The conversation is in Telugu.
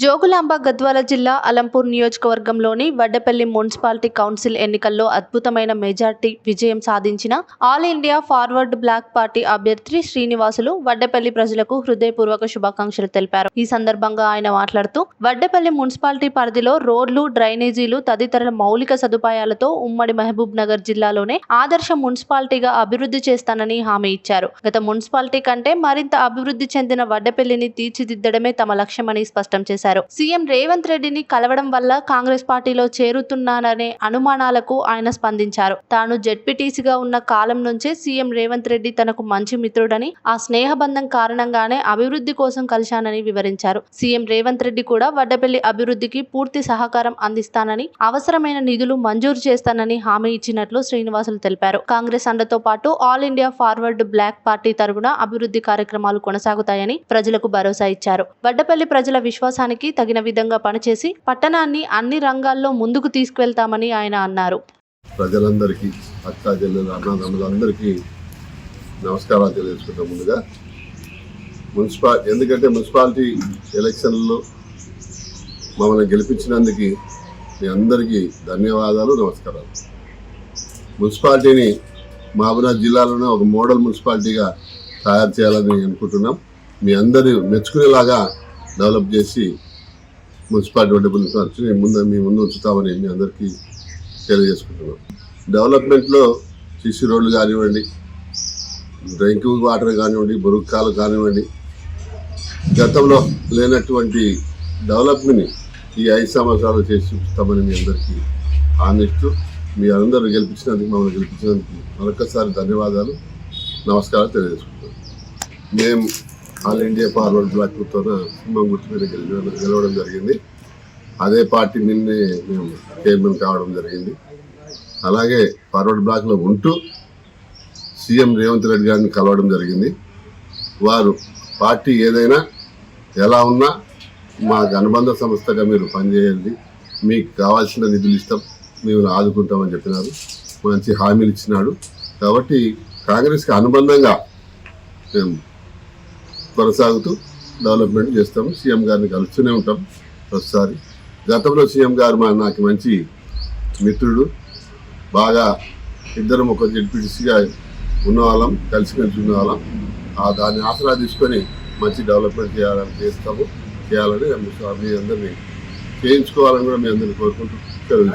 జోగులాంబ గద్వాల జిల్లా అలంపూర్ నియోజకవర్గంలోని వడ్డపల్లి మున్సిపాలిటీ కౌన్సిల్ ఎన్నికల్లో అద్భుతమైన మెజార్టీ విజయం సాధించిన All India Forward Bloc party అభ్యర్థి శ్రీనివాసులు వడ్డపల్లి ప్రజలకు హృదయపూర్వక శుభాకాంక్షలు తెలిపారు. ఈ సందర్భంగా ఆయన మాట్లాడుతూ వడ్డపల్లి మున్సిపాలిటీ పరిధిలో రోడ్లు డ్రైనేజీలు తదితర మౌలిక సదుపాయాలతో ఉమ్మడి మహబూబ్ నగర్ జిల్లాలోనే ఆదర్శ మున్సిపాలిటీగా అభివృద్ధి చేస్తానని హామీ ఇచ్చారు. గత మున్సిపాలిటీ కంటే మరింత అభివృద్ధి చెందిన వడ్డపల్లిని తీర్చిదిద్దడమే తమ లక్ష్యమని స్పష్టం చేశారు. సీఎం రేవంత్ రెడ్డిని కలవడం వల్ల కాంగ్రెస్ పార్టీలో చేరుతున్నాననే అనుమానాలకు ఆయన స్పందించారు. తాను జెడ్పీటీసీగా ఉన్న కాలం నుంచే సీఎం రేవంత్ రెడ్డి తనకు మంచి మిత్రుడని ఆ స్నేహబంధం కారణంగానే అభివృద్ధి కోసం కలిశానని వివరించారు. సీఎం రేవంత్ రెడ్డి కూడా వడ్డపల్లి అభివృద్ధికి పూర్తి సహకారం అందిస్తానని అవసరమైన నిధులు మంజూరు చేస్తానని హామీ ఇచ్చినట్లు శ్రీనివాసులు తెలిపారు. కాంగ్రెస్ అండతో పాటు all India forward black party తరపున అభివృద్ధి కార్యక్రమాలు కొనసాగుతాయని ప్రజలకు భరోసా ఇచ్చారు. వడ్డపల్లి ప్రజల విశ్వాసాన్ని పట్టణానికి తగిన విధంగా పనిచేసి పట్టణాన్ని అన్ని రంగాల్లో ముందుకు తీసుకువెళ్తామని ఆయన అన్నారు. ప్రజలందరికీ అక్కా చెల్లెలు అన్నదమ్ములందరికీ నమస్కారాలు తెలియజేసుకుంటాం ముందుగా మున్సిపా ఎందుకంటే మున్సిపాలిటీ ఎలక్షన్లో మమ్మల్ని గెలిపించినందుకు మీ అందరికీ ధన్యవాదాలు నమస్కారాలు. మున్సిపాలిటీని మహబూనాథ్ జిల్లాలోనే ఒక మోడల్ మున్సిపాలిటీగా తయారు చేయాలని అనుకుంటున్నాం. మీ అందరూ మెచ్చుకునేలాగా డెవలప్ చేసి మున్సిపాలిటీ ఖర్చుని ముందు మీ ముందు ఉంచుతామని మీ అందరికీ తెలియజేసుకుంటున్నాం డెవలప్మెంట్లో సిసి రోడ్లు కానివ్వండి డ్రింకింగ్ వాటర్ కానివ్వండి బురుక్కాలు కానివ్వండి గతంలో లేనటువంటి డెవలప్మెంట్ని ఈ ఐదు సంవత్సరాలు చేసి చూపిస్తామని మీ అందరికీ ఆనిస్తూ మీ అందరూ గెలిపించినందుకు మమ్మల్ని గెలిపించినందుకు మరొకసారి ధన్యవాదాలు. నమస్కారం తెలియజేసుకుంటాం మేము ఆల్ ఇండియా ఫార్వర్డ్ బ్లాక్ తోన సింహం గుర్తు మీద గెలవడం గెలవడం జరిగింది. అదే పార్టీ నిన్నే మేము చైర్మన్ కావడం జరిగింది. అలాగే ఫార్వర్డ్ బ్లాక్లో ఉంటూ సీఎం రేవంత్ రెడ్డి గారిని కలవడం జరిగింది. వారు పార్టీ ఏదైనా ఎలా ఉన్నా మాకు అనుబంధ సంస్థగా మీరు పనిచేయండి. మీకు కావాల్సిన నిధులు ఇస్తాం. మేము ఆదుకుంటామని చెప్పినారు. మంచి హామీలు ఇచ్చినాడు. కాబట్టి కాంగ్రెస్కి అనుబంధంగా మేము కొనసాగుతూ డెవలప్మెంట్ చేస్తాము. సీఎం గారిని కలుస్తూనే ఉంటాం ప్రతిసారి. గతంలో సీఎం గారు మా నాకు మంచి మిత్రుడు. బాగా ఇద్దరం ఒక జడ్పీటీసీగా ఉన్నవాళ్ళం కలిసిమెలిసి ఉన్నవాళ్ళం. ఆ దాన్ని ఆసరా తీసుకొని మంచి డెవలప్మెంట్ చేయాలని చేస్తాము. చేయాలని మీ అందరినీ చేయించుకోవాలని కూడా మీ అందరినీ కోరుకుంటూ తెలుగు